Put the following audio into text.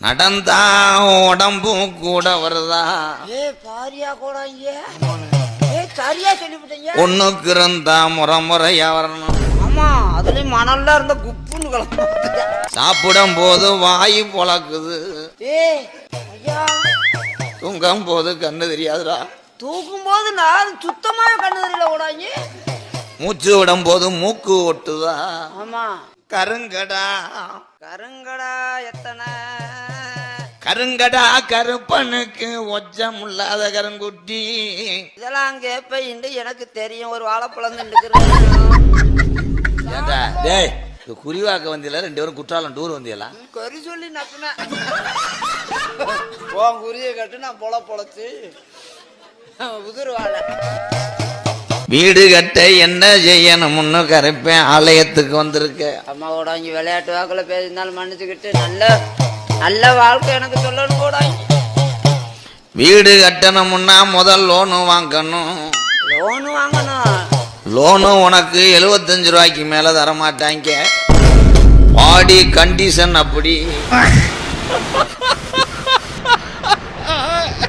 நடந்தா உடம்பும் கூட வருதா? ஒண்ணுக்கு இருந்தா முறை முறையா வரணும். ஆமா அதுலயும் மணல்ல இருந்த குப்புன்னு கிளம்ப சாப்பிடும் போது வாய் ஐயா. தூங்கும் போது கண்ணு தெரியாதுடா. தூக்கும் போது நான் சுத்தமா கண்ணு தெரியல மூச்சு விடும் போது மூக்கு ஒட்டுதா. ஆமா. கருங்கடா. கருங்கடா எத்தனை? கருங்கடா கருப்பனுக்கு ஒச்சம் இல்லாத கருங்குட்டி. இதெல்லாம் கேப்ப இன்று எனக்கு தெரியும். ஒரு வாழைப்பழம் ஏண்டா? டேய் இது குறிவாக்க வந்தியல ரெண்டு பேரும் குற்றாலம் டூர் வந்தியல கறி சொல்லி நப்பினேன் உன் குறிய கட்டு நான் பொல பொழச்சு உதிர் வாழை. வீடு கட்ட என்ன செய்யணும்னு கருப்பேன். ஆலயத்துக்கு வந்திருக்க அம்மாவோட இங்க விளையாட்டு வாக்குல பேசினாலும் மன்னிச்சுக்கிட்டு நல்ல நல்ல வாழ்க்கை எனக்கு சொல்லணும் கூட. வீடு கட்டணும்னா முதல் லோனு வாங்கணும். லோனு வாங்கணும். லோனு உனக்கு எழுபத்தஞ்சு ரூபாய்க்கு மேல தர மாட்டாங்க பாடி கண்டிஷன் அப்படி.